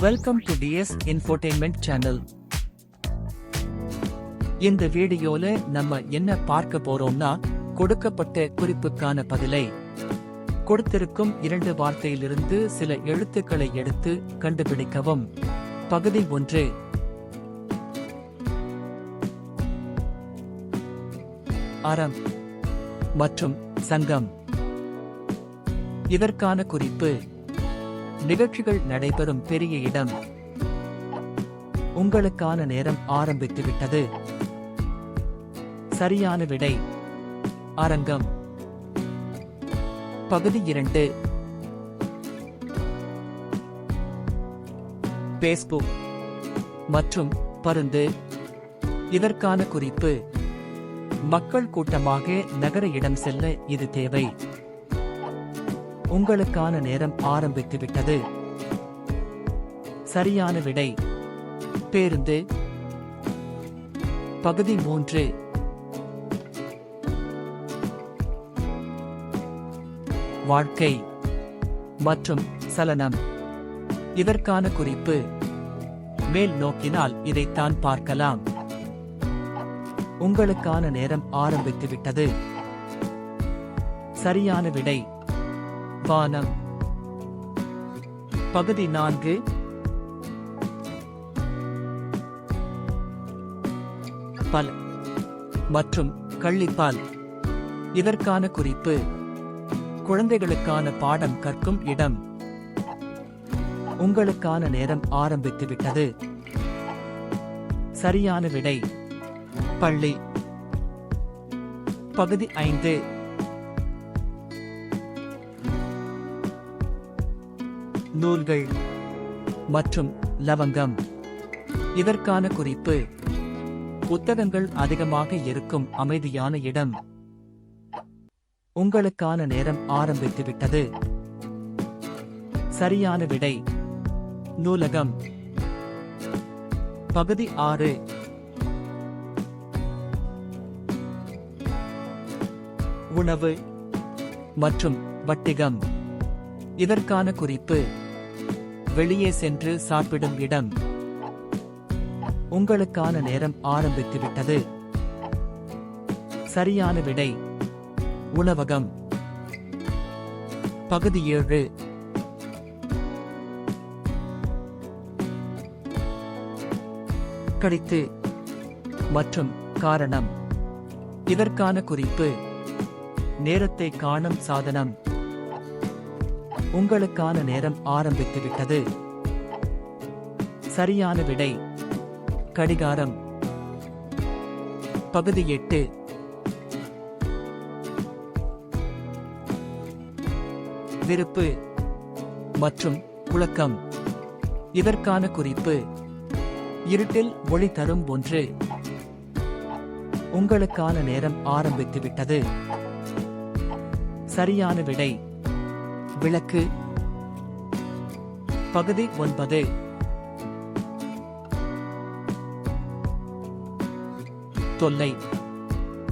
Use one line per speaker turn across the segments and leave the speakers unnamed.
Welcome to DS infotainment channel இந்த வீடியோல நம்ம என்ன பார்க்க போறோம்னா கொடுக்கப்பட்ட குறிப்புக்கான பதிலை. கொடுத்திருக்கும் இரண்டு வார்த்தையிலிருந்து சில எழுத்துக்களை எடுத்து கண்டுபிடிக்கவும். பகுதி ஒன்று. அறம். மற்றும் சங்கம். இதற்கான குறிப்பு. நிகழ்ச்சிகள் நடைபெறும் பெரிய இடம். உங்களுக்கான நேரம் ஆரம்பித்து விட்டது சரியான விடை. அரங்கம். பகுதி இரண்டு. பேஸ்புக் மற்றும் பருந்து. இதற்கான குறிப்பு. மக்கள் கூட்டமாக நகர இடம் செல்ல இது தேவை. உங்களுக்கான நேரம் ஆரம்பித்து விட்டது சரியான விடை. பேருந்து. பகுதி மூன்று. வாழ்க்கை. மற்றும் சலனம். இதற்கான குறிப்பு. மேல் நோக்கினால் இதைத்தான் பார்க்கலாம். உங்களுக்கான நேரம் ஆரம்பித்து விட்டது சரியான விடை. வானம் பகுதி நான்கு. பல். மற்றும் கள்ளிப்பால். இதற்கான குறிப்பு. குழந்தைகளுக்கான பாடம் கற்கும் இடம். உங்களுக்கான நேரம் ஆரம்பித்துவிட்டது சரியான விடை. பள்ளி. பகுதி ஐந்து. நூல்கள் மற்றும் லவங்கம். இதற்கான குறிப்பு புத்தகங்கள் அதிகமாக இருக்கும் அமைதியான இடம். உங்களுக்கான நேரம் ஆரம்பித்து விட்டது சரியான விடை நூலகம். பகுதி ஆறு. உணவு மற்றும் வட்டிகம் இதற்கான குறிப்பு வெளியே சென்று சாப்பிடும் இடம். உங்களுக்கான நேரம் ஆரம்பித்து விட்டது சரியான விடை. உணவகம். பகுதி ஏழு. கடித்து. மற்றும் காரணம். இதற்கான குறிப்பு. நேரத்தை காணும் சாதனம். உங்களுக்கான நேரம் ஆரம்பித்து விட்டது சரியான விடை. கடிகாரம். பகுதி எட்டு. விருப்பு மற்றும் குழக்கம் இதற்கான குறிப்பு. இருட்டில் ஒளி தரும் ஒன்று. உங்களுக்கான நேரம் ஆரம்பித்து விட்டது சரியான விடை. விளக்கு. பகுதி ஒன்பது. தொல்லை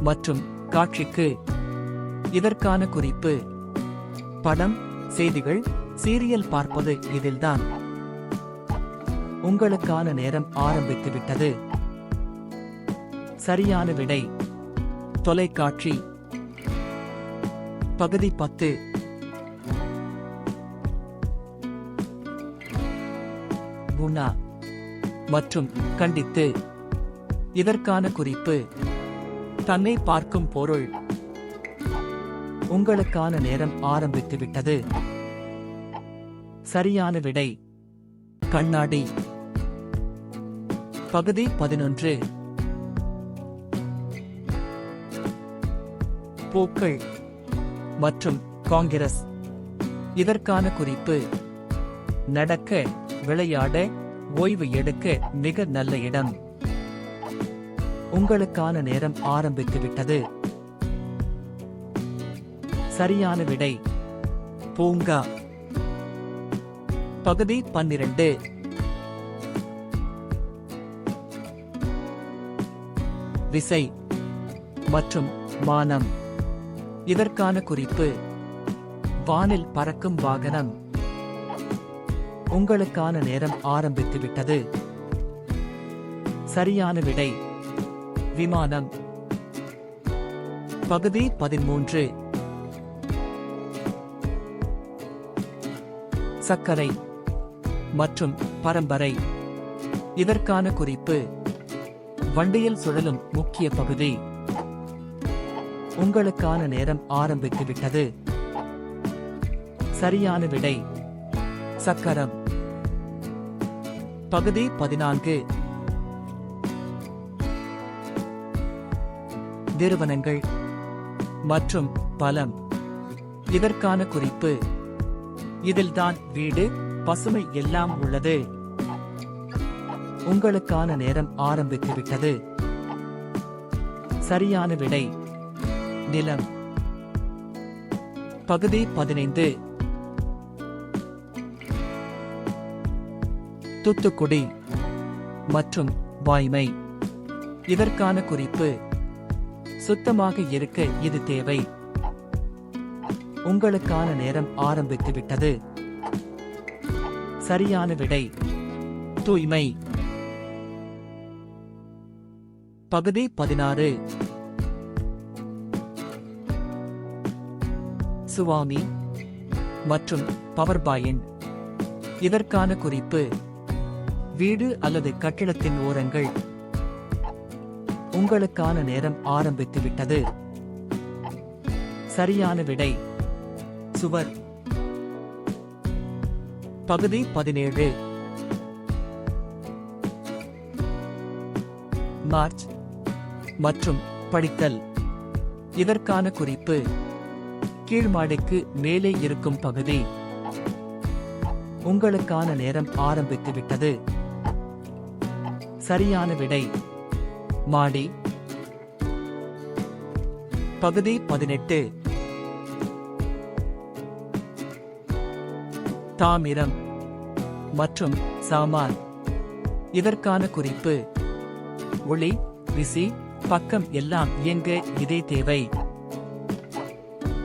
மற்றும் காட்சிக்கு இதற்கான குறிப்பு. படம் செய்திகள் சீரியல் பார்ப்பது இதில்தான். உங்களுக்கான நேரம் ஆரம்பித்து விட்டது சரியான விடை. தொலைக்காட்சி. பகுதி பத்து. குணா மற்றும் கண்டித்து இதற்கான குறிப்பு தன்னை பார்க்கும் பொருள் உங்களுக்கான நேரம் ஆரம்பித்து விட்டது. சரியான விடை கண்ணாடி. பகுதி பதினொன்று. பூக்கள் மற்றும் காங்கிரஸ் இதற்கான குறிப்பு நடக்க விளையாட ஓய்வு எடுக்க மிக நல்ல இடம். உங்களுக்கான நேரம் ஆரம்பித்து விட்டது. சரியான விடை. பூங்கா. பகுதி பன்னிரண்டு. விசை. மற்றும் மானம். இதற்கான குறிப்பு. வானில் பறக்கும் வாகனம். உங்களுக்கான நேரம் ஆரம்பித்து விட்டது. சரியான விடை. விமானம். பகுதி பதிமூன்று. சர்க்கரை மற்றும் பரம்பரை. இதற்கான குறிப்பு. வண்டியில் சுழலும் முக்கிய பகுதி. உங்களுக்கான நேரம் ஆரம்பித்து விட்டது. சரியான விடை. சக்கரம். பகுதி பதினான்கு. நிறுவனங்கள் மற்றும் பலம். இதற்கான குறிப்பு. இதில்தான் வீடு பசுமை எல்லாம் உள்ளது. உங்களுக்கான நேரம் ஆரம்பித்து விட்டது சரியான விடை. நிலம். பகுதி பதினைந்து. தூத்துக்குடி மற்றும் வாய்மை. இதற்கான குறிப்பு சுத்தமாக இருக்க இது தேவை. உங்களுக்கான நேரம் ஆரம்பித்து விட்டது. சரியான விடை தூய்மை. பகுதி பதினாறு. சுவாமி மற்றும் பவர் பாயிண்ட். இதற்கான குறிப்பு வீடு அல்லது கட்டிடத்தின் ஓரங்கள் உங்களுக்கான நேரம் ஆரம்பித்து விட்டது சரியான விடை சுவர். பகுதி பதினேழு. மார்ச் மற்றும் படித்தல். இதற்கான குறிப்பு கீழ்மாடிக்கு மேலே இருக்கும் பகுதி. உங்களுக்கான நேரம் ஆரம்பித்து விட்டது சரியான விடை. மாடி. பகுதி பதினெட்டு. தாமிரம் மற்றும் சாமான். இதற்கான குறிப்பு. ஒளி விசி பக்கம் எல்லாம் இயங்க இதே தேவை.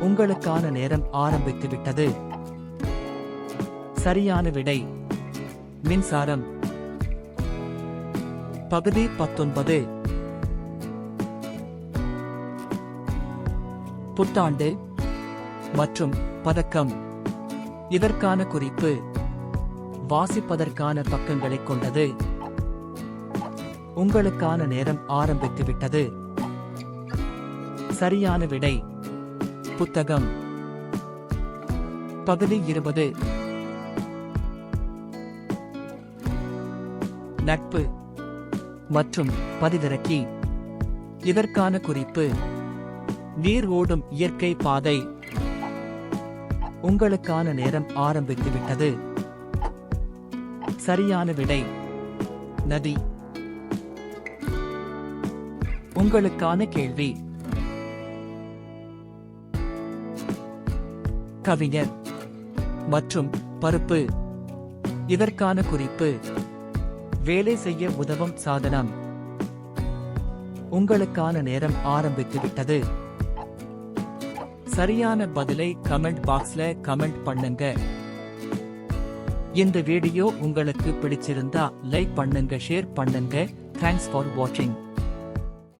உங்களுக்கான நேரம் ஆரம்பித்து விட்டது சரியான விடை. மின்சாரம். பகுதி பத்தொன்பது. புத்தாண்டு மற்றும் பதக்கம். இதற்கான குறிப்பு. வாசிப்பதற்கான பக்கங்களை கொண்டது. உங்களுக்கான நேரம் ஆரம்பித்துவிட்டது. சரியான விடை. புத்தகம். பகுதி இருபது. நட்பு. மற்றும் பதிவிறக்கி. இதற்கான குறிப்பு நீர் ஓடும் இயற்கை பாதை. உங்களுக்கான நேரம் ஆரம்பித்து விட்டது சரியான விடை நதி. உங்களுக்கான கேள்வி. கவிஞர் மற்றும் பருப்பு. இதற்கான குறிப்பு வேலை செய்ய உதவும் சாதனம். உங்களுக்கான நேரம் ஆரம்பித்து விட்டது சரியான பதிலை கமெண்ட் பாக்ஸ்ல கமெண்ட் பண்ணுங்க. இந்த வீடியோ உங்களுக்கு பிடிச்சிருந்தா லைக் பண்ணுங்க ஷேர் பண்ணுங்க. தேங்க்ஸ் ஃபார் வாட்சிங்